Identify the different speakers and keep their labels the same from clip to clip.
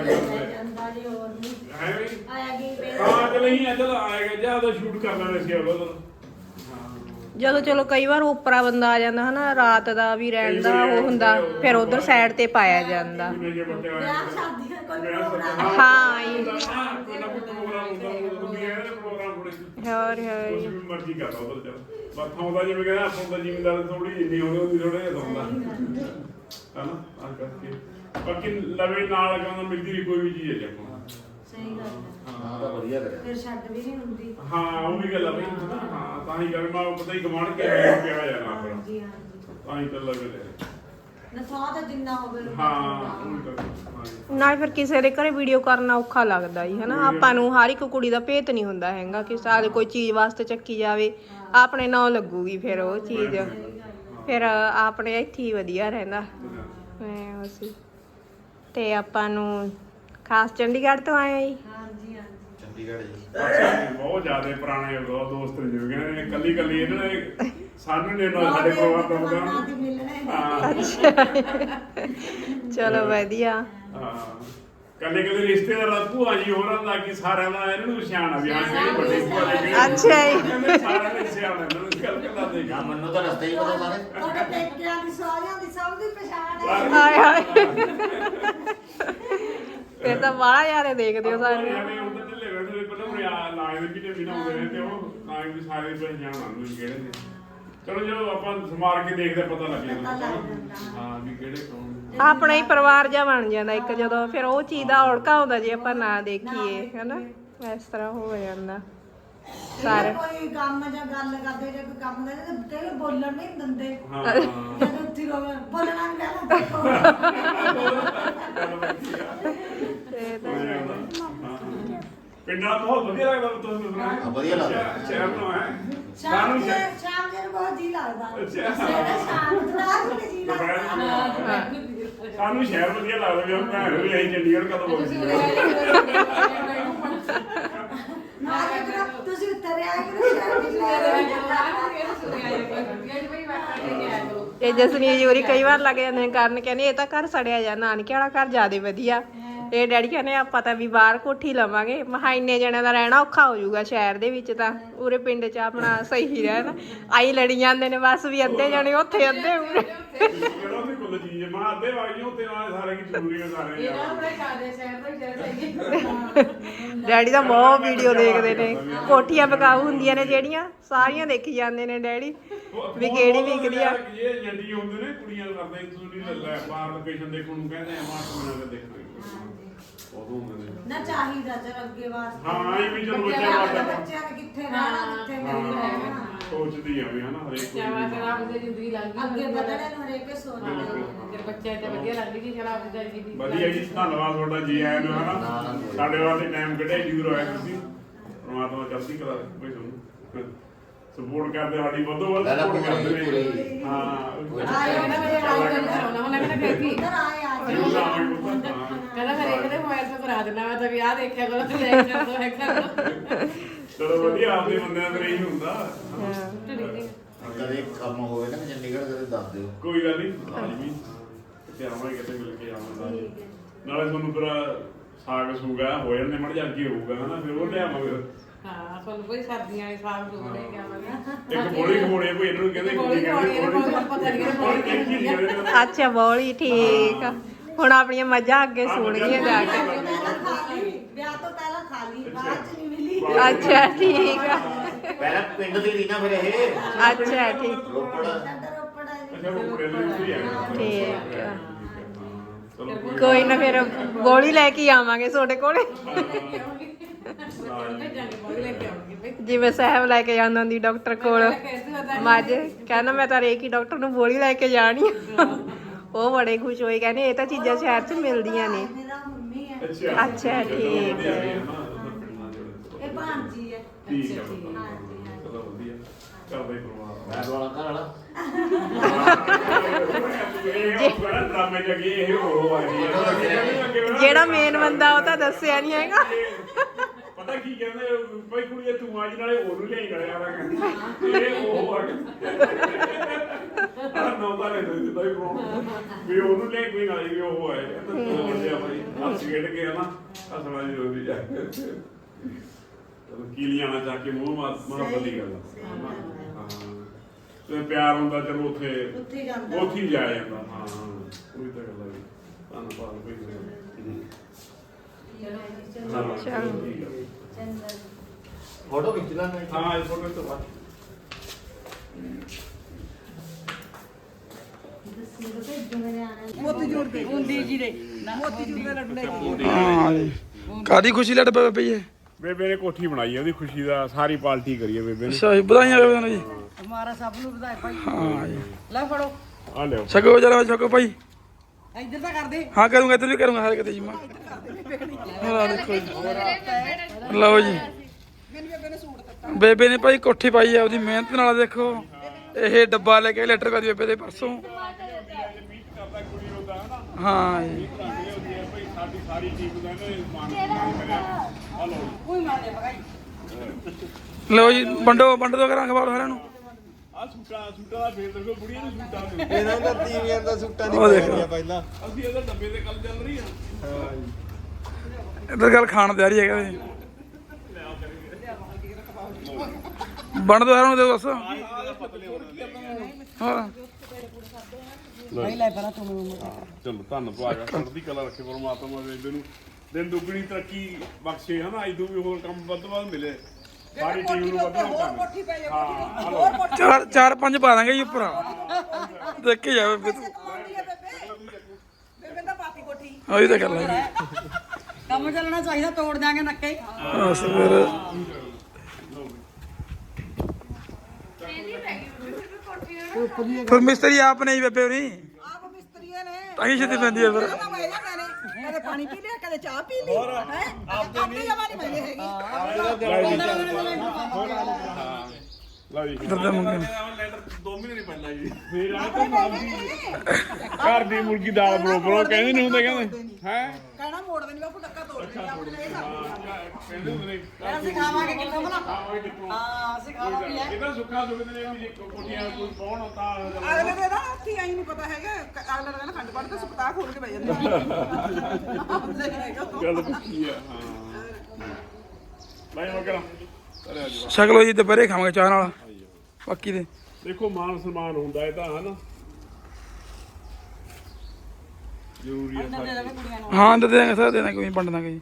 Speaker 1: ਜਾਂਦਾ ਜੀ ਹੋਰ ਨਹੀਂ।
Speaker 2: ਹੈ ਵੀ?
Speaker 1: ਆਇਆ ਕੀ ਵੇ
Speaker 2: ਹਾਂ ਚਲ ਨਹੀਂ ਚਲ ਆਏਗਾ ਜਾਂ ਉਹਦਾ ਸ਼ੂਟ ਕਰ ਲੈਣੇ ਸੀ ਉਹ ਹਾਂ
Speaker 3: ਜਦੋਂ ਚਲੋ ਕਈ ਵਾਰ ਉਪਰਾ ਬੰਦਾ ਆ ਜਾਂਦਾ ਹਨਾ ਰਾਤ ਦਾ ਵੀ ਰਹਿਣ ਦਾ ਉਹ ਹੁੰਦਾ ਫਿਰ ਉਧਰ ਸਾਈਡ ਤੇ ਪਾਇਆ ਜਾਂਦਾ।
Speaker 2: ਜਿਵੇਂ ਜੇ ਬੱਚੇ ਆਏ
Speaker 1: ਵਿਆਹ ਸ਼ਾਦੀ ਦਾ ਕੋਈ
Speaker 2: ਵਿਆਹ ਸ਼ਾਦੀ-
Speaker 1: ਪ੍ਰੋਗਰਾਮ
Speaker 3: ਹਾਂ ਜੀ।
Speaker 2: ਹਾਂ ਕੋਈ ਨਾ ਕੋਈ ਪ੍ਰੋਗਰਾਮ ਹੁੰਦਾ ਉਹ ਵੀ ਇਹਦੇ ਪ੍ਰੋਗਰਾਮ ਕੋਲੇ
Speaker 3: ਹੋਰ ਹੋਰ।
Speaker 2: ਮਰਜ਼ੀ ਉਧਰ ਚੱਲ ਬਾਥਾਂ ਉਹਦਾ ਜਿਵੇਂ ਕਹਿੰਦਾ ਆਪਾਂ ਦਾ ਜ਼ਿਮੀਂਦਾਰ ਥੋੜੀ ਜਿੰਨੀ ਹੋਣੀ ਉਹਦੀ ਥੋੜਾ ਜਿਹਾ ਹੁੰਦਾ ਹਨਾ ਆ ਕਰਕੇ ਬਾਕੀ ਲਵੇ ਨਾਲ ਕਹਿੰਦਾ ਮਿਲਦੀ ਨਹੀਂ ਕੋਈ ਵੀ ਚੀਜ਼ ਹੈ ਜੱਪਾਂ
Speaker 1: ਸਹੀ ਗੱਲ ਹੈ
Speaker 4: ਹਾਂ ਤਾਂ ਵਧੀਆ ਕਰਿਆ
Speaker 1: ਫਿਰ ਛੱਡ ਵੀ ਨਹੀਂ ਹੁੰਦੀ
Speaker 2: ਹਾਂ ਉਹ ਵੀ ਗੱਲ ਆ ਬਈ ਹਾਂ ਤਾਂ ਹੀ ਕਰ ਮੈਂ ਪਤਾ ਹੀ ਗਵਾਂਢ ਕੇ ਆਇਆ ਪਿਆ ਜਾਣਾ ਆਪਣਾ
Speaker 1: ਹਾਂਜੀ ਹਾਂਜੀ
Speaker 2: ਤਾਂ ਹੀ ਤਾਂ ਲਵੇ ਲੈ
Speaker 1: ਨਸਾ ਤਾਂ ਜਿੰਨਾ ਹੋਵੇ ਉਨਾ
Speaker 2: ਹਾਂ
Speaker 1: ਚੰਗਾ।
Speaker 2: ਉਹ ਵੀ ਕਰ ਹਾਂ
Speaker 3: ਨਾਲ ਫਿਰ ਕਿਸੇ ਦੇ ਘਰੇ ਵੀਡੀਓ ਕਰਨਾ ਔਖਾ ਲੱਗਦਾ ਹੀ ਹਨਾ? ਆਪਾਂ ਨੂੰ ਹਰ ਇੱਕ ਕੁੜੀ ਦਾ ਭੇਤ ਨਹੀਂ ਹੁੰਦਾ ਹੈਗਾ ਕਿ ਸਾਲ ਕੋਈ ਚੀਜ਼ ਵਾਸਤੇ ਚੱਕੀ ਜਾਵੇ। ਆਪਣੇ ਨਾਲ ਲੱਗੂਗੀ ਫਿਰ ਉਹ ਚੀਜ਼। ਫਿਰ ਆਪਣੇ ਇੱਥੇ ਹੀ ਵਧੀਆ ਰਹਿੰਦਾ। ਐਂ ਅਸੀਂ ਤੇ ਆਪਾਂ ਨੂੰ ਖਾਸ ਚੰਡੀਗੜ੍ਹ ਤੋਂ ਆਏ ਆ ਜੀ?
Speaker 1: ਹਾਂਜੀ ਹਾਂਜੀ।
Speaker 4: ਚੰਡੀਗੜ੍ਹ ਜੀ।
Speaker 2: ਅੱਛਾ, ਬਹੁਤ ਜ਼ਿਆਦਾ ਪੁਰਾਣੇ ਦੋਸਤ ਨੇ ਜਿਵੇਂ ਕਹਿੰਦੇ ਕੱਲੀ ਕੱਲੀ ਇਹਨਾਂ ਨੇ ਸਾਨੂੰ ਨੇ ਨਾਲ ਸਾਡੇ ਪਰਿਵਾਰ ਦਾ
Speaker 1: ਦੀ ਮਿਲਣੇ
Speaker 2: ਹਾਂ
Speaker 3: ਚਲੋ ਵਧੀਆ।
Speaker 2: ਹਾਂ। ਕੱਲੇ ਕੱਲੇ ਰਿਸ਼ਤੇਦਾਰ ਦਾ ਭੂਆ ਜੀ ਹੋਰਾਂ ਦਾ ਕਿ ਸਾਰਿਆਂ ਦਾ ਇਹਨਾਂ ਨੂੰ ਆ ਵੀ ਹਾਂ ਕਿਹੜੀ ਵੱਡੀ ਭੂਆ ਜੀ ਕਿਹੜੀ
Speaker 3: ਅੱਛਾ ਜੀ।
Speaker 2: ਕਹਿੰਦੇ ਸਾਰਿਆਂ ਨੇ ਸਿਆਣਾ ਇਹਨਾਂ ਨੂੰ ਗੱਲ ਕਰਦਾ ਦੇ
Speaker 4: ਨਾ ਮੈਨੂੰ ਤਾਂ ਰਸਤੇ ਹੀ ਪਤਾ ਸਾਰੇ।
Speaker 1: ਤੁਹਾਡੇ ਪੇਕਿਆਂ ਦੀ ਸਾਰਿਆਂ ਦੀ ਸਭ ਦੀ ਪਛਾਣ ਹੈ।
Speaker 3: ਹਾਏ ਹਾਏ ਫਿਰ ਤਾਂ ਬਾਹਲਾ ਯਾਰੇ ਦੇਖਦੇ ਹੋ ਸਾਰੇ
Speaker 2: ਐਵੇਂ ਉਧਰ ਢਿੱਲੇ ਬੈਠੇ ਪਹਿਲਾਂ ਉਹ ਆ ਲਾਏ ਦੇ ਕਿਤੇ ਵੀ ਨਾ ਹੁੰਦੇ ਨੇ ਤੇ ਉਹ ਤਾਂ ਵੀ ਸਾਰੇ ਪਛਾਣ ਆਉਂਦੇ ਨੇ ਕਿਹੜੇ ਨੇ ਚਲੋ ਜਦੋਂ ਆਪਾਂ ਸਮਾਰ ਕੇ ਦੇਖਦੇ ਪਤਾ ਲੱਗ ਜਾਂਦਾ। ਹਾਂ ਵੀ ਕਿਹੜੇ ਕੌਣ ਨੇ।
Speaker 3: ਆਪਣਾ ਹੀ ਪਰਿਵਾਰ ਜਿਹਾ ਬਣ ਜਾਂਦਾ ਇੱਕ ਜਦੋਂ ਫਿਰ ਉਹ ਚੀਜ਼ ਦਾ ਔੜਕਾ ਹੁੰਦਾ ਜੇ ਆਪਾਂ ਨਾ ਦੇਖੀਏ ਹਨਾ? ਇਸ ਤਰ੍ਹਾਂ ਹੋ ਜਾਂਦਾ। ਸਾਰੇ।
Speaker 1: ਕੋਈ ਕੰਮ ਜਾਂ ਗੱਲ ਕਰਦੇ ਜੇ ਕੋਈ ਕੰਮ ਕਰਦੇ ਤੇ ਕਈ ਬੋਲਣ ਨਹੀਂ ਦਿੰਦੇ।
Speaker 2: ਹਾਂ।
Speaker 1: ਜਦੋਂ ਉੱਥੇ ਰੋਵੇ ਬੋਲਣਾ ਨਹੀਂ
Speaker 3: ਤੇ ਤਾਂ
Speaker 2: ਪਿੰਡਾਂ ਬਹੁਤ ਵਧੀਆ ਲੱਗਦਾ ਤੁਹਾਨੂੰ? ਸੁਣਾ
Speaker 4: ਵਧੀਆ ਲੱਗਦਾ।
Speaker 2: ਸ਼ਹਿਰ ਤੋਂ ਹੈ। ਸਾਨੂੰ ਸ਼ਹਿਰ-
Speaker 1: ਸ਼ਾਮ ਬਹੁਤ ਜੀ ਲੱਗਦਾ।
Speaker 2: ਅੱਛਾ।
Speaker 1: ਸਵੇਰੇ ਸ਼ਾਮ ਨੂੰ ਰਾਤ ਨੂੰ। ਜੀ
Speaker 2: ਦੁਪਹਿਰ ਨੂੰ
Speaker 1: ਲੱਗਦਾ।
Speaker 2: ਸਾਨੂੰ ਸ਼ਹਿਰ ਵਧੀਆ ਲੱਗਦਾ ਵੀ ਹੁਣ ਭੈਣ ਵੀ ਅਸੀਂ ਚੰਡੀਗੜ੍ਹ ਕਦੋਂ ਬੋਲੀ
Speaker 1: ਨਾ ਕਿ ਤੁਸੀਂ ਉੱਤਰ ਆਏ ਕਿ ਸ਼ਹਿਰ ਵਿੱਚ ਲੈ
Speaker 3: ਇਹ ਜਸਨੀਤ ਜੂਰੀ ਕਈ ਵਾਰ ਲੱਗ ਜਾਂਦੇ ਨੇ ਕਰਨ ਕਹਿੰਦੇ ਇਹ ਤਾਂ ਘਰ ਸੜਿਆ ਜਾ ਨਾਨਕੇ ਵਾਲਾ ਘਰ ਜਿਆਦੇ ਵਧੀਆ। ਇਹ ਡੈਡੀ ਕਹਿੰਦੇ ਆਪਾਂ ਤਾਂ ਵੀ ਬਾਹਰ ਕੋਠੀ ਲਵਾਂਗੇ। ਮਹਾ ਇੰਨੇ ਜਣਿਆਂ ਦਾ ਰਹਿਣਾ ਔਖਾ ਹੋ ਜਾਊਗਾ ਸ਼ਹਿਰ ਦੇ ਵਿੱਚ ਤਾਂ। ਉਰੇ ਪਿੰਡ 'ਚ ਆਪਣਾ ਸਹੀ ਰਹਿਣਾ। ਆਈ ਲੜੀ ਜਾਂਦੇ ਨੇ ਬਸ ਵੀ ਅੱਧੇ ਜਣੇ ਉੱਥੇ ਅੱਧੇ ਉਰੇ।
Speaker 2: ਕਿਹੜਾ ਵੀ ਕੁੱਲ ਚੀਜ਼ ਹੈ? ਮਾਂ ਅੱਧੇ ਵਾਲੀਆਂ ਉੱਤੇ ਨਾਲ ਸਾਰੇ ਕੀ ਜ਼ਰੂਰੀ ਹੈ ਸਾਰੇ ਯਾਰ।
Speaker 3: ਡੈਡੀ ਤਾਂ ਬਹੁਤ ਵੀਡੀਓ ਦੇਖਦੇ ਨੇ। ਕੋਠੀਆਂ ਬਕਾਊ ਹੁੰਦੀਆਂ ਨੇ ਜਿਹੜੀਆਂ ਸਾਰੀਆਂ ਦੇਖੀ ਜਾਂਦੇ ਨੇ ਡੈਡੀ। ਵੀ ਕਿਹੜੀ ਵਿਕਦੀ ਆ।
Speaker 2: ਇਹ ਜੰਡੀ ਹੁੰਦੇ ਨੇ ਕੁੜੀਆਂ ਕਰਦੇ ਤੁਸੀਂ ਲੈ ਲੈ ਬਾਹਰ ਲੋਕੇਸ਼ਨ ਦੇਖਣ ਨੂੰ ਕਹਿੰਦੇ ਆ ਮਾਂ ਤੋਂ ਬਿਨਾਂ ਦੇਖਾਂਗੇ ਉਦੋਂ ਹੁੰਦੇ ਨੇ
Speaker 1: ਨਾ ਚਾਹੀਦਾ ਚਲ ਅੱਗੇ ਵਾਸਤੇ
Speaker 2: ਹਾਂ, ਇਹ ਵੀ ਚਲੋ
Speaker 1: ਬੱਚਿਆਂ
Speaker 2: ਬੱਚਿਆਂ
Speaker 1: ਦਾ-
Speaker 2: ਵਾਸਤੇ।
Speaker 1: ਬੱਚਿਆਂ ਨੇ ਕਿੱਥੇ ਰਹਿਣਾ ਕਿੱਥੇ ਨਹੀਂ ਰਹਿਣਾ
Speaker 2: ਹਾਂ ਸੋਚਦੀ ਆ ਵੀ ਹਨਾ ਹਰੇਕ ਕੋਈ
Speaker 1: ਅੱਗੇ ਵਧਣੇ ਨੂੰ ਹਰੇਕ ਸੋਚਦਾ
Speaker 2: ਵਧੀਆ ਜੀ ਧੰਨਵਾਦ ਤੁਹਾਡਾ ਜੀ ਆਇਆਂ ਨੂੰ
Speaker 4: ਨਾ, ਨਾ,
Speaker 2: ਹਨਾ ਸਾਡੇ ਵਾਸਤੇ ਟਾਈਮ ਕੱਢਿਆ ਜਰੂਰ ਆਇਆ ਤੁਸੀਂ ਪ੍ਰਮਾਤਮਾ ਚੜ੍ਹਦੀ ਕਲਾ ਬਈ ਤੁਹਾਨੂੰ ਸਪੋਰਟ ਕਰਦੇ ਸਾਡੀ ਵੱਧੋ ਵੱਧ
Speaker 4: ਲੈ ਲੈ
Speaker 2: ਸਪੋਰਟ
Speaker 4: ਪੂਰੀ,
Speaker 2: ਕਰਦੇ ਨੇ
Speaker 4: ਪੂਰੀ।
Speaker 2: ਹਾਂ
Speaker 4: ਕੋਈ
Speaker 1: ਆਏ
Speaker 4: ਚੱਕਰ
Speaker 1: ਨਾ। ਮੇਰੇ ਆਏ ਉਧਰ ਆਏ ਆ
Speaker 2: ਜ਼ਰੂਰ ਆਵਾਂਗੇ ਪੁੱਤ, ਹਾਂ।
Speaker 5: ਕਹਿੰਦਾ ਫਿਰ ਇੱਕ ਦੇ। ਮੋਬਾਈਲ ਤੋਂ ਕਰਾ ਦੇਣਾ ਮੈਂ ਤਾਂ ਵਿਆਹ ਦੇਖਿਆ ਕਰੋ ਤੇ ਲੈ ਕੇ ਦੋ ਹੈ ਕਰ।
Speaker 2: ਚਲੋ ਵਧੀਆ ਆਪਦੇ ਬੰਦਿਆਂ ਦਾ ਇਹੀ ਹੁੰਦਾ।
Speaker 4: ਕਦੇ ਕੰਮ ਹੋਵੇ ਨਾ ਚੰਡੀਗੜ੍ਹ ਕਦੇ ਦੱਸ ਦਿਓ।
Speaker 2: ਕੋਈ ਗੱਲ ਨਹੀਂ ਆਵਾਂਗੇ ਕਿਤੇ ਮਿਲ ਕੇ ਆਵਾਂਗੇ। ਨਾਲੇ ਤੁਹਾਨੂੰ ਫਿਰ ਸਾਗ ਸੂਗਾ ਹੋ ਜਾਂਦੇ ਮੜ ਜਾ ਕੇ ਹੋਊਗਾ ਹਨਾ? ਫਿਰ ਉਹ ਲਿਆਵਾਂਗੇ
Speaker 5: ਹਾਂ ਤੁਹਾਨੂੰ ਕੋਈ ਸਰਦੀਆਂ ਵਾਲੇ ਸਾਗ ਦੋ ਲੈ ਕੇ ਆਵਾਂਗੇ।
Speaker 2: ਇੱਕ ਬੋਲੀ ਖਮੋੜੇ ਕੋਈ ਇਹਨਾਂ ਨੂੰ ਕਹਿੰਦੇ
Speaker 5: ਬੋਲੀ ਖਮੋੜੀ, ਇਹਨਾਂ ਨੂੰ ਪਤਾ ਨਹੀਂ ਕਿਹੜੇ ਬੋਲੀ
Speaker 2: ਇੱਕ ਚੀਜ਼ ਕਹਿੰਦੇ
Speaker 3: ਅੱਛਾ ਬੋਲੀ ਠੀਕ ਆ। ਹੁਣ ਆਪਣੀਆਂ ਮੱਝਾਂ ਅੱਗੇ ਸੁਣਗੀਆਂ ਜਾ ਕੇ।
Speaker 1: ਪਹਿਲਾਂ ਖਾ ਲਈ ਵਿਆਹ ਤੋਂ ਪਹਿਲਾਂ ਖਾ ਲਈ ਬਾਅਦ ਚ ਨਹੀਂ ਮਿਲੀ।
Speaker 3: ਅੱਛਾ ਠੀਕ ਆ।
Speaker 4: ਪਹਿਲਾਂ ਪਿੰਡ ਦੀ ਦੀ ਨਾ ਫਿਰ ਇਹ।
Speaker 3: ਅੱਛਾ ਠੀਕ।
Speaker 4: ਰੋਪੜ।
Speaker 1: ਸਾਡਾ ਰੋਪੜ ਆ ਜੀ
Speaker 2: ਅੱਛਾ ਉਹ ਬੜੇ ਲੋਕ ਵੀ ਆ।
Speaker 3: ਠੀਕ ਆ।
Speaker 2: ਚਲੋ
Speaker 3: ਕੋਈ ਨਾ ਫਿਰ ਗੋਲੀ ਲੈ ਕੇ ਆਵਾਂਗੇ ਤੁਹਾਡੇ ਕੋਲੇ।
Speaker 5: ਬੋਲੀ
Speaker 3: ਜਿਵੇਂ ਸਾਹਿਬ ਲੈ ਕੇ ਜਾਂਦਾ ਹੁੰਦੀ ਡਾਕਟਰ ਕੋਲ। ਮੱਝ। ਕਹਿੰਦਾ ਮੈਂ ਤਾਂ ਰੇਕੀ ਡਾਕਟਰ ਨੂੰ ਗੋਲੀ ਲੈ ਕੇ ਜਾਣੀ ਆ। ਉਹ ਬੜੇ ਖੁਸ਼ ਹੋਏ ਕਹਿੰਦੇ ਇਹ ਤਾਂ ਚੀਜ਼ਾਂ ਸ਼ਹਿਰ 'ਚ ਮਿਲਦੀਆਂ ਨੇ।
Speaker 1: ਮੇਰਾ ਮੰਮੀ ਹੈ।
Speaker 2: ਅੱਛਾ
Speaker 3: ਠੀਕ ਹੈ।
Speaker 1: ਇਹ ਭਾਂਜੀ
Speaker 2: ਠੀਕ ਚਲੋ ਵਧੀਆ। ਪਰਵਾਹ
Speaker 4: ਮੈਂ ਘਰ ਵਾਲਾ।
Speaker 3: ਜਿਹੜਾ ਮੇਨ ਬੰਦਾ ਉਹ ਤਾਂ ਦੱਸਿਆ ਨਹੀਂ ਹੈਗਾ।
Speaker 2: ਪਤਾ ਕੀ ਕਹਿੰਦੇ ਬਈ ਕੁੜੀਏ ਤੂੰ ਅੱਜ ਨਾਲੇ ਉਹਨੂੰ ਲਿਆਈ ਨਾਲੇ ਕਹਿੰਦੇ ਇਹ ਉਹ ਆ ਆ। ਨੌ ਤਾਂ ਲੈ ਦੇ ਦਿੱਤਾ ਹੀ ਵੀ ਉਹਨੂੰ ਲੈ ਕੋਈ ਨਾਲੇ ਵੀ ਉਹ ਹੈ ਤਾਂ ਤੂੰ ਵੱਡਿਆ ਭਾਈ ਹੱਸ ਖੇਡ ਕੇ ਨਾ ਹੱਸਣਾ ਜੀ ਰੋਦੀ ਜਾ ਚਲੋ ਕੀ ਲਿਆਣਾ ਚਾਹ ਕੇ ਮੂੰਹ ਮੁਹੱਬਤ ਦੀ ਗੱਲ। ਹਾਂ ਤੇ ਪਿਆਰ ਹੁੰਦਾ ਚਲੋ ਉੱਥੇ
Speaker 1: ਉੱਥੇ ਜਾਂਦਾ।
Speaker 2: ਉੱਥੇ ਹੀ ਜਾਇਆ ਜਾਂਦਾ ਹਾਂ ਉਹੀ ਤਾਂ ਗੱਲ ਹੈ ਧੰਨਵਾਦ ਭਾਈ
Speaker 3: ਚਲੋ।
Speaker 1: ਚੰਗਾ
Speaker 4: ਫੋਟੋ ਖਿੱਚ ਲੈਣਾ
Speaker 2: ਹਾਂ ਇਹ ਫੋਟੋ ਤੋਂ ਬਾਅਦ
Speaker 1: ਦੱਸੀ ਤਾਂ ਭੇਜੋ ਮੇਰੇ ਆਣਾ
Speaker 5: ਮੋਤੀ ਜੋੜ ਦੇ ਹੁੰਦੀ ਜੀ ਦੇ
Speaker 6: ਹਾਂ। ਕਾਦੀ ਖੁਸ਼ੀ ਲੜ ਪਈ ਪਈ ਹੈ?
Speaker 2: ਬੇਬੇ ਨੇ ਕੋਠੀ ਬਣਾਈ ਹੈ ਉਹਦੀ ਖੁਸ਼ੀ ਦਾ ਸਾਰੀ ਪਾਰਟੀ ਕਰੀ ਹੈ ਬੇਬੇ ਨੇ।
Speaker 6: ਅੱਛਾ ਜੀ ਵਧਾਈਆਂ ਹੋਵੇ ਤੁਹਾਨੂੰ ਜੀ
Speaker 5: ਹਮਾਰਾ ਸਭ ਨੂੰ ਵਧਾਏ ਭਾਈ।
Speaker 6: ਹਾਂ। ਜੀ
Speaker 5: ਲੈ ਫੜੋ।
Speaker 2: ਆ ਲਿਓ
Speaker 6: ਛਕੋ ਜਰਾ ਛਕੋ ਭਾਈ।
Speaker 5: ਇੱਧਰ ਤਾਂ ਕਰਦੇ।
Speaker 6: ਹਾਂ ਕਰੂੰਗਾ ਇੱਧਰ ਵੀ ਕਰੂੰਗਾ ਹਰ ਕਿਤੇ ਜੀ ਮੈਂ ਹਾਂ ਦੇਖੋ ਜੀ। ਲਓ ਜੀ। ਬੇਬੇ ਨੇ ਭਾਈ ਕੋਠੀ ਪਾਈ ਆ ਉਹਦੀ ਮਿਹਨਤ ਨਾਲ ਦੇਖੋ। ਇਹ ਡੱਬਾ ਲੈ ਕੇ ਲੈਟਰ ਕਰਦੀ ਬੇਬੇ ਦੇ ਪਰਸੋਂ।
Speaker 2: ਹਾਂ
Speaker 6: ਜੀ।
Speaker 2: ਭਾਈ ਸਾਡੀ ਸਾਰੀ ਟੀਮ ਦਾ ਇਹਨੇ ਮਾਨ ਕਰਿਆ ਆ ਲਓ
Speaker 5: ਕੋਈ ਮਾਰ ਦੇ ਭਗਾਈ
Speaker 6: ਲਓ ਜੀ, ਵੰਡੋ, ਵੰਡ ਦੋ ਕਰਾਂਗੇ ਬਾਹਰ ਸਾਰਿਆਂ ਨੂੰ।
Speaker 2: ਆ ਸੂਟਾ ਸੂਟਾ ਦਾ ਫੇਰ ਦੇਖੋ ਬੁੜੀਆਂ ਨੂੰ ਸੂਟਾ ਦੇ
Speaker 7: ਇਹਨਾਂ ਦਾ ਤੀਵੀਆਂ ਦਾ ਸੁੱਟਾਂ ਦੀ
Speaker 6: ਉਹ
Speaker 7: ਪਹਿਲਾਂ
Speaker 2: ਅਸੀਂ ਇਹਦੇ ਡੱਬੇ ਤੇ ਕੱਲ ਚੱਲ ਰਹੀ ਆ
Speaker 6: ਇੱਧਰ ਗੱਲ ਖਾਣ ਤਿਆਰੀ ਆ ਰਹੀ ਹੈਗਾ ਜੀ ਵੰਡ ਦੋ ਸਾਰਿਆਂ ਨੂੰ ਦੇ ਬਸ। ਹਾਂ।
Speaker 5: ਭਾਈ ਲੈ ਪਹਿਲਾਂ ਤੂੰ ਮੈਨੂੰ
Speaker 2: ਚਲੋ ਧੰਨਵਾਦ ਚੜ੍ਹਦੀ ਕਲਾ ਰੱਖੇ ਪਰਮਾਤਮਾ ਬੇਬੇ ਨੂੰ ਦਿਨ ਦੁੱਗਣੀ ਤਰੱਕੀ ਬਖਸ਼ੇ ਹਨਾ? ਅੱਜ ਤੋਂ ਵੀ ਹੋਰ ਕੰਮ ਵੱਧ ਤੋਂ ਵੱਧ ਮਿਲੇ। ਸਾਰੀ ਟੀਮ ਨੂੰ ਵੱਧ ਤੋਂ ਵੱਧ
Speaker 5: ਕੋਠੀ ਪੈ ਜਾ
Speaker 2: ਹਾਂ ਹਲੋ।
Speaker 6: ਚਾਰ ਚਾਰ ਪੰਜ ਪਾ ਦਾਂਗੇ ਜੀ ਉੱਪਰ। ਦੇਖ ਕੇ ਜਾਵੇ। ਤੂੰ
Speaker 5: ਬੇਬੇ। ਦਾ ਪਾਤੀ ਕੋਠੀ।
Speaker 6: ਉਹੀ ਤਾਂ ਗੱਲ ਹੈ
Speaker 5: ਕੰਮ ਚੱਲਣਾ ਚਾਹੀਦਾ ਤੋੜ ਦਿਆਂਗੇ ਨੱਕੇ
Speaker 6: ਬਸ ਫਿਰ ਫਿਰ ਮਿਸਤਰੀ ਆਪ ਨਹੀਂ ਬੇਬੇ ਹੋਣੀ
Speaker 5: ਆਪ ਮਿਸਤਰੀਆਂ ਨੇ।
Speaker 6: ਤਾਂ ਹੀ ਛੇਤੀ ਪੈਂਦੀ ਹੈ ਫਿਰ।
Speaker 5: ਮੈਂ ਜਾਂਦੇ ਨੇ। ਕਦੇ ਪਾਣੀ ਪੀ ਲਿਆ ਕਦੇ ਚਾਹ ਪੀ ਲਈ ਹੈ? ਆਪਣੀ ਜਮਾ ਨਹੀਂ। ਮਿਲੇ ਹੈਗੀ।
Speaker 2: ਲਓ ਜੀ।
Speaker 6: ਦਰਦ ਮੁੰਗੇ
Speaker 2: ਲੈਟਰ 2 ਮਹੀਨੇ ਨਹੀਂ ਪੈਂਦਾ ਜੀ। ਫੇਰ ਆ ਤਾਂ ਮਾਲਦੀ ਘਰ ਦੀ ਮੁਰਗੀ ਦਾਲ ਬਰੋਬਰ ਉਹ ਕਹਿੰਦੇ ਨਹੀਂ ਹੁੰਦੇ ਕਹਿੰਦੇ ਹੈ?
Speaker 5: ਕਹਿਣਾ ਮੋੜ ਦੇਣੀ ਬਾਪੂ ਟੱਕਾ ਤੋੜ ਦੇਣੀ ਆਪਣੇ ਲਈ
Speaker 2: ਕਹਿੰਦੇ ਹੁੰਦੇ ਨੇ
Speaker 5: ਅਸੀਂ ਖਾਵਾਂਗੇ ਕਿੱਥੋਂ ਭਲਾ?
Speaker 2: ਖਾਵਾਂਗੇ ਕਿੱਥੋਂ?
Speaker 5: ਹਾਂ ਅਸੀਂ ਖਾਵਾਂਗੇ
Speaker 2: ਕਿਦਾਂ ਸੁੱਖਾ ਸੁਖਦੇ ਨੇ ਵੀ ਜੇ ਕੋਟੀਆਂ ਕੋਈ ਕੌਣ ਹੁੰਦਾ?
Speaker 5: ਅਗਲੇ ਦੇ ਨਾ ਉੱਥੇ ਆਈ ਨਹੀਂ ਪਤਾ ਹੈਗਾ ਅਗਲੇ ਦਾ ਖੰਡ ਪੜ ਤੇ ਸੁਕਤਾ ਖੋਲ ਕੇ ਬੈ ਜਾਂਦੇ
Speaker 2: ਗੱਲ ਪੱਕੀ ਆ ਹਾਂ। ਬਾਈ ਮਗਰ ਅਰੇ ਅੱਜ
Speaker 6: ਸ਼ਕਲੋ ਜੀ ਦੁਪਹਿਰੇ ਖਾਵਾਂਗੇ ਚਾਹ ਨਾਲ। ਪੱਕੀ ਦੇ।
Speaker 2: ਦੇਖੋ ਮਾਨ ਸਨਮਾਨ ਹੁੰਦਾ ਇਹ ਤਾਂ ਹਨਾ? ਜ਼ਰੂਰੀ ਹੈ
Speaker 6: ਦੇ ਦੇਣਗੇ ਸਰ ਦੇ ਦਾਂਗੇ ਕੋਈ ਵੰਡ ਦਾਂਗੇ ਜੀ।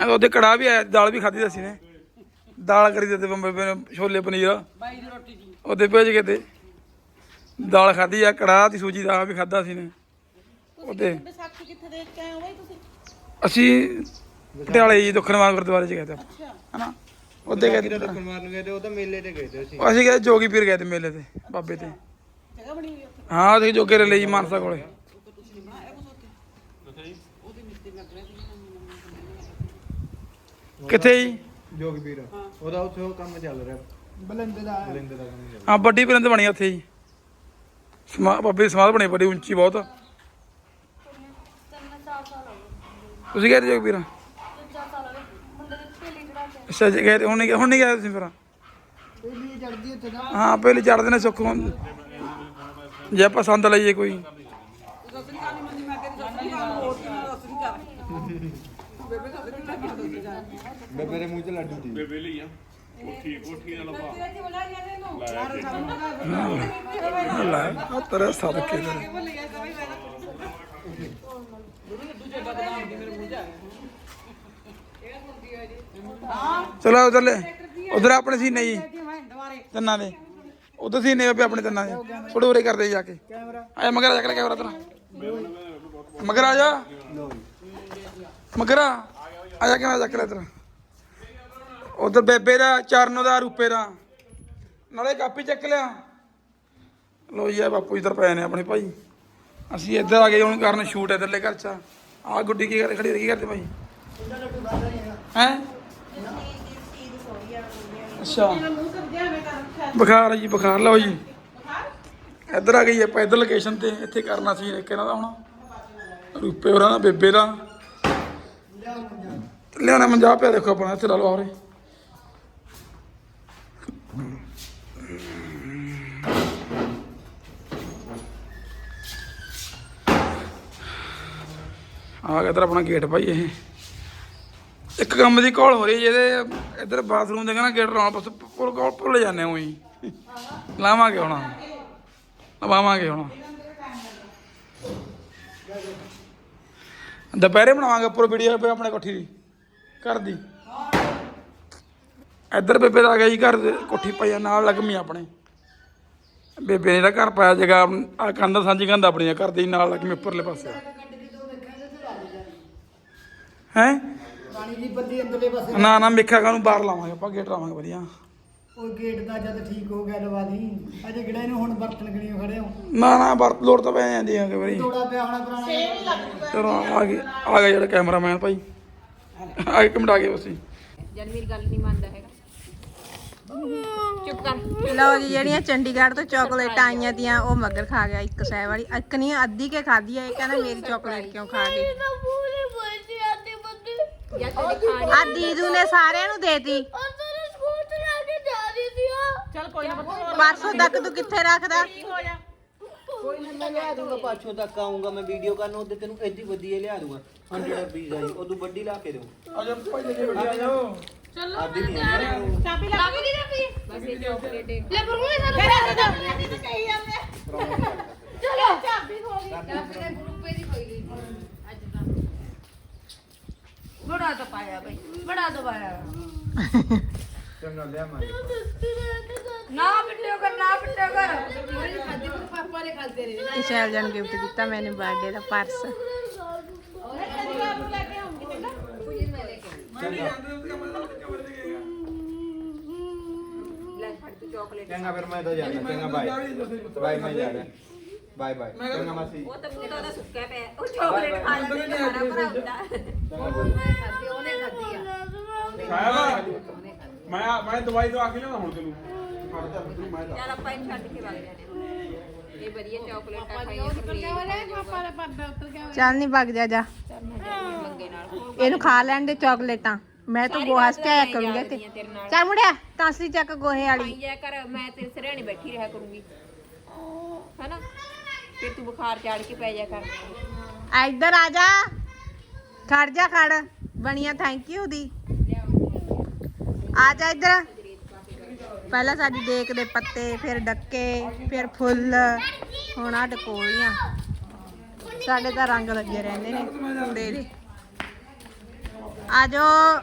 Speaker 6: ਐ ਉਹਦੇ ਕੜਾ ਵੀ ਆਇਆ ਦਾਲ ਵੀ ਖਾਧੀ ਸੀ ਨੇ। ਦਾਲ ਕਰੀ ਦਿੱਤੇ ਬੰਬੇ ਨੇ ਛੋਲੇ ਪਨੀਰ।
Speaker 5: ਬਾਈ ਦੀ ਰੋਟੀ ਦੀ।
Speaker 6: ਉਹਦੇ ਭੇਜ ਕੇ ਤੇ। ਦਾਲ ਖਾਧੀ ਆ ਕੜਾ ਦੀ ਸੂਜੀ ਦਾ ਵੀ ਖਾਧਾ ਸੀ ਨੇ। ਉਹਦੇ
Speaker 1: ਵਿਸਾਖੀ ਕਿੱਥੇ ਦੇਖ ਕੇ ਆਏ ਹੋ ਬਈ ਤੁਸੀਂ?
Speaker 6: ਅਸੀਂ ਪਟਿਆਲੇ ਜੀ ਦੁੱਖਨਵਾਰ ਗੁਰਦੁਆਰੇ ਚ ਗਏ ਤੇ। ਹਨਾ? ਉਹਦੇ ਗਏ ਤੇ
Speaker 7: ਰੱਖਣ ਮਾਰਨ ਗਏ ਤੇ ਉਹ ਤਾਂ ਮੇਲੇ ਤੇ ਗਏ ਤੇ ਅਸੀਂ।
Speaker 6: ਅਸੀਂ ਗਏ ਜੋਗੀ ਪੀਰ ਗਏ ਤੇ ਮੇਲੇ ਤੇ ਬਾਬੇ ਤੇ।
Speaker 5: ਜਗ੍ਹਾ ਬਣੀ ਹੋਈ ਉੱਥੇ?
Speaker 6: ਹਾਂ ਅਸੀਂ ਜੋਗੇ ਰੇ ਲਈ ਮਾਨਸਾ ਕੋਲੇ। ਕਿੱਥੇ ਜੀ?
Speaker 7: ਜੋਗਵੀਰ ਉਹਦਾ ਉੱਥੇ ਉਹ ਕੰਮ ਚੱਲ ਰਿਹਾ। ਬਲਿੰਦ ਦਾ ਬਲਿੰਦ ਦਾ ਕੰਮ ਚੱਲ
Speaker 6: ਹਾਂ ਵੱਡੀ ਪਿਰੰਦ ਬਣੀ ਉੱਥੇ ਜੀ। ਸਮਾ ਬਾਬੇ ਸਮਾਧ ਬਣੀ ਬੜੀ ਉੱਚੀ ਬਹੁਤ। ਤੁਸੀਂ ਗਏ ਤੇ ਜੋਗੀ ਪੀਰ? ਅੱਛਾ ਜੀ ਗਏ ਹੁਣ ਨਹੀਂ ਗਏ ਹੁਣ ਨਹੀਂ ਗਏ ਤੁਸੀਂ ਫਿਰ?
Speaker 7: ਪਹਿਲੀ ਚੜਦੀ ਉੱਥੇ ਦਾ
Speaker 6: ਹਾਂ ਪਹਿਲੇ ਚੜਦੇ ਨੇ ਸੁੱਖ ਜੇ ਆਪਾਂ ਸੰਦ ਲਈਏ ਕੋਈ।
Speaker 5: ਮੈਂ
Speaker 7: ਦੇ ਮੂੰਹ 'ਚ ਲੱਡੂ ਦੀ
Speaker 2: ਬੇਬੇ ਲਈ ਆ। ਕੋਠੀ ਕੋਠੀ ਨਾਲ
Speaker 5: ਨੂੰ। ਸਾਨੂੰ
Speaker 6: ਲੈ ਆ ਤੇਰੇ ਸਦਕੇ ਦੇ
Speaker 5: ਭੁੱਲ ਗਿਆ ਤਾਂ ਬਈ ਮੈਂ ਦੂਜੇ ਬਦਨਾਮ ਦੀ ਮੇਰੇ ਮੂੰਹ 'ਚ ਆ ਗਿਆ ਇਹ ਸੁਣਦੀ ਹੈ ਜੀ ਹਾਂ
Speaker 6: ਚਲੋ ਉਧਰ ਲੈ ਉਧਰ ਆਪਣੇ ਸੀਨੇ ਜੀ।
Speaker 5: ਕਿ
Speaker 6: ਦੇ। ਉਧਰ ਸੀ ਨੇ ਆਪਣੇ ਤੰਨਾ ਦੇ। ਥੋੜੇ ਉਰੇ ਕਰਦੇ ਜਾ ਕੇ। ਆਇਆ ਮਗਰ ਆ ਜਾ ਕੇ ਕੈਮਰਾ ਤੇਰਾ। ਮਗਰ ਆ ਜਾ। ਮਗਰ ਆ। ਜਾ ਕੇ ਜਾ ਕੇ ਲੈ ਉਧਰ ਬੇਬੇ ਦਾ, ਚਰਨ ਦਾ, ਰੂਪੇ ਦਾ। ਨਾਲੇ ਕਾਪੀ ਚੱਕ ਲਿਆ। ਲੋ ਜੀ, ਆ ਬਾਪੂ ਇਧਰ ਪਏ ਨੇ ਆਪਣੇ ਭਾਈ। ਅਸੀਂ ਇੱਧਰ ਆ ਗਏ ਹੁਣ ਕਰਨ ਸ਼ੂਟ ਇਧਰਲੇ ਘਰ ਚ। ਆ ਗੁੱਡੀ ਕੀ ਕਰ ਖੜੀ ਕੀ ਕਰਦੇ ਭਾਈ। ਹੈ? ਅੱਛਾ। ਬੁਖਾਰ ਹੈ ਜੀ, ਬੁਖਾਰ। ਲਓ ਜੀ। ਇੱਧਰ ਆ ਗਈ ਆਪਾਂ, ਇੱਧਰ ਲੋਕੇਸ਼ਨ ਤੇ ਇੱਥੇ ਕਰਨਾ ਸੀ ਇੱਕ ਇਹਨਾਂ ਦਾ ਹੁਣ। ਰੂਪੇ ਹੋਰਾਂ ਦਾ, ਬੇਬੇ ਦਾ। ਲਿਆਉਣਾ ਮੰਜਾ ਪਿਆ ਦੇਖੋ ਆਪਣਾ, ਇੱਥੇ ਲਾ ਲਓ ਆਰੇ ਆ ਗਿਆ ਇੱਧਰ ਆਪਣਾ ਗੇਟ ਭਾਈ ਇਹ। ਇੱਕ ਕੰਮ ਦੀ ਕਾਲ ਹੋ ਰਹੀ ਜਿਹਦੇ ਇੱਧਰ ਬਾਥਰੂਮ ਦੇ ਨਾ ਗੇਟ ਲਾਉਣਾ ਬਸ ਪੁੱਲ ਕਾਲ ਭੁੱਲ ਜਾਂਦੇ ਹਾਂ ਉਹੀ। ਲਾਵਾਂਗੇ ਹੁਣ। ਲਵਾਵਾਂਗੇ ਹੁਣ। ਦੁਪਹਿਰੇ ਬਣਾਵਾਂਗੇ ਉੱਪਰ ਵੀਡੀਓ ਪੇ ਆਪਣੇ ਕੋਠੀ ਦੀ, ਘਰ ਦੀ। ਇੱਧਰ ਬੇਬੇ ਦਾ ਆ ਗਿਆ ਜੀ ਘਰ ਦੇ ਕੋਠੀ ਪਈ ਨਾਲ ਲੱਗਮੀ ਆਪਣੇ। ਬੇਬੇ ਨੇ ਦਾ ਘਰ ਪਾਇਆ ਜਗਾ ਆ ਕੰਧ ਸਾਂਝੀ ਕੰਧ ਆਪਣੀ ਆ, ਘਰ ਦੀ ਨਾਲ ਲੱਗਮੀ ਉੱਪਰਲੇ ਪਾਸੇ। ਹੈ?
Speaker 5: ਪਾਣੀ ਦੀ ਬੱਦੀ ਅੰਦਰਲੇ ਪਾਸੇ।
Speaker 6: ਨਾ ਨਾ ਮਿੱਖਾ ਕਾ ਨੂੰ ਬਾਹਰ ਲਾਵਾਂਗੇ ਆਪਾਂ ਗੇਟ ਲਾਵਾਂਗੇ ਵਧੀਆ।
Speaker 5: ਉਹ ਗੇਟ ਦਾ ਜਦ ਠੀਕ ਹੋ ਗਿਆ ਲਵਾ ਦੀ। ਅਜੇ ਕਿਹੜਾ ਇਹਨੂੰ ਹੁਣ ਬਰਤਨ ਗਣੀਓ ਖੜੇ ਹੋ।
Speaker 6: ਨਾ ਨਾ ਵਰਤ ਲੋੜ ਤਾਂ ਪੈ ਜਾਂਦੀ ਆ ਕਈ ਵਾਰੀ।
Speaker 5: ਤੋੜਾ ਪਿਆ ਹੋਣਾ ਪੁਰਾਣਾ।
Speaker 6: ਚਲੋ ਆ ਗਏ ਆ ਗਿਆ ਜਿਹੜਾ ਕੈਮਰਾਮੈਨ ਭਾਈ। ਆ ਕੇ ਕਮੜਾ ਗਏ ਅਸੀਂ
Speaker 8: ਜਦ ਮੇਰੀ ਗੱਲ ਨਹੀਂ ਮੰਨਦਾ ਹੈਗਾ। ਚੁੱਪ ਕਰ। ਲਓ ਜੀ ਜਿਹੜੀਆਂ ਚੰਡੀਗੜ੍ਹ ਤੋਂ ਚਾਕਲੇਟਾਂ ਆਈਆਂ ਦੀਆਂ ਉਹ ਮਗਰ ਖਾ ਗਿਆ ਇੱਕ ਸੈ ਵਾਲੀ। ਇੱਕ ਨਹੀਂ ਅੱਧੀ ਕੇ ਖਾਦੀ ਆ ਇਹ ਕਹਿੰਦਾ ਮੇਰੀ ਚਾਕਲੇਟ ਕਿਉਂ ਖਾ ਗਈ? ਆ ਦੀਦੂ ਨੇ ਸਾਰਿਆਂ ਨੂੰ ਦੇਤੀ।
Speaker 9: ਚੱਲ ਕੋਈ ਨਾ ਬੱਚਾ
Speaker 8: ਪਰਸੋਂ ਤੱਕ ਤੂੰ ਕਿੱਥੇ ਰੱਖਦਾ?
Speaker 10: ਕੋਈ ਨਾ ਮੈਂ ਲਿਆ ਦੂੰਗਾ ਪਾਛੋਂ ਤੱਕ ਆਉਂਗਾ ਮੈਂ ਵੀਡੀਓ ਕਰਨ ਉਹਦੇ ਤੈਨੂੰ ਐਡੀ ਵਧੀਆ ਲਿਆ ਦੂੰਗਾ। 100 ਰੁਪਏ ਦਾ ਜੀ ਉਦੋਂ ਵੱਡੀ ਲਾ ਕੇ
Speaker 6: ਅਜੇ ਦੇ ਵੱਡੇ ਆ ਜਾਓ।
Speaker 10: ਆਦੀ ਨਹੀਂ ਹੈ
Speaker 9: ਚਾਬੀ ਲਾ ਕੇ ਨਹੀਂ ਰੱਖੀ।
Speaker 8: ਬਸ ਇਹ ਚਾਕਲੇਟ
Speaker 9: ਲੈ ਬਰੂਏ ਸਾਨੂੰ ਫਿਰ ਅਸੀਂ ਤਾਂ ਅਸੀਂ ਤਾਂ ਕਹੀ ਜਾਂਦੇ ਚਲੋ ਚਾਬੀ ਖੋ ਗਈ
Speaker 8: ਬੜਾ ਤਾਂ ਪਾਇਆ ਬਈ ਬੜਾ ਤਾਂ ਪਾਇਆ
Speaker 7: ਚੰਗਾ ਲਿਆ ਮੈਂ
Speaker 8: ਨਾ ਪਿੱਟਿਓ ਕਰ ਨਾ ਪਿੱਟਿਓ ਕਰ
Speaker 9: ਪਾਪਾ ਨੇ ਖਾਦੇ ਰਹੇ
Speaker 8: ਇਹ ਸ਼ੈਲ ਜਨ ਗਿਫਟ ਦਿੱਤਾ ਮੈਨੇ ਬਰਥਡੇ ਦਾ ਪਰਸ
Speaker 7: ਚੰਗਾ ਫਿਰ ਮੈਂ ਤਾਂ ਜਾਣਾ ਚੰਗਾ ਬਾਏ ਬਾਏ ਮੈਂ ਜਾ ਬਾਏ ਬਾਏ ਚੰਗਾ ਮਾਸੀ
Speaker 8: ਉਹ ਤਾਂ ਮੂੰਹ ਤਾਂ ਉਹਦਾ ਸੁੱਕਿਆ ਪਿਆ ਉਹ ਚਾਕਲੇਟ ਖਾ ਲੈਂਦੇ ਖਾਣਾ ਭਰਾ ਹੁੰਦਾ।
Speaker 9: ਖਾਦੀ ਉਹਨੇ ਖਾਦੀ ਆ।
Speaker 2: ਖਾਇਆ ਵਾ ਮੈਂ ਮੈਂ ਦਵਾਈ ਦਵਾ ਕੇ ਲਿਆਉਣਾ ਹੁਣ ਤੈਨੂੰ। ਫੜ ਜਾ ਤੂੰ ਮੈਂ
Speaker 8: ਯਾਰ ਆਪਾਂ ਇਹ ਛੱਡ ਕੇ ਵਗ ਜਾਣੇ ਇਹ ਵਧੀਆ ਚਾਕਲੇਟਾਂ ਚੱਲ ਨਹੀਂ ਜਾ ਜਾ ਇਹਨੂੰ ਖਾ ਲੈਣ ਦੇ ਚਾਕਲੇਟਾਂ ਮੈਂ ਤਾਂ ਗੋਹਾ ਸਟਿਆ ਕਰੂੰਗਾ ਤੇ ਚੱਲ ਮੁੜਿਆ ਤਾਂਸੀ ਚੱਕ ਗੋਹੇ ਵਾਲੀ।
Speaker 11: ਜਾ ਕਰ ਮੈਂ ਤੇਰੇ ਸਿਰਹਾਣੇ ਬੈਠੀ ਰਿਹਾ ਕਰੂੰਗੀ। ਹੈਨਾ? ਫਿਰ ਤੂੰ ਬੁਖਾਰ ਚਾੜ ਕੇ ਪੈ ਜਾ ਕਰ।
Speaker 8: ਇੱਧਰ ਆ ਜਾ। ਖੜ ਜਾ, ਖੜ। ਬਣੀਆ ਥੈਂਕ ਯੂ ਦੀ। ਆ ਜਾ ਇੱਧਰ। ਪਹਿਲਾਂ ਸਾਡੀ ਦੇਕ ਦੇ ਪੱਤੇ, ਫਿਰ ਡੱਕੇ, ਫਿਰ ਫੁੱਲ, ਹੁਣ ਆ ਡਕੋਲੀਆਂ। ਸਾਡੇ ਤਾਂ ਰੰਗ ਲੱਗੇ ਰਹਿੰਦੇ ਨੇ ਕੂੜੇ ਦੇ। ਆ ਜਾਓ।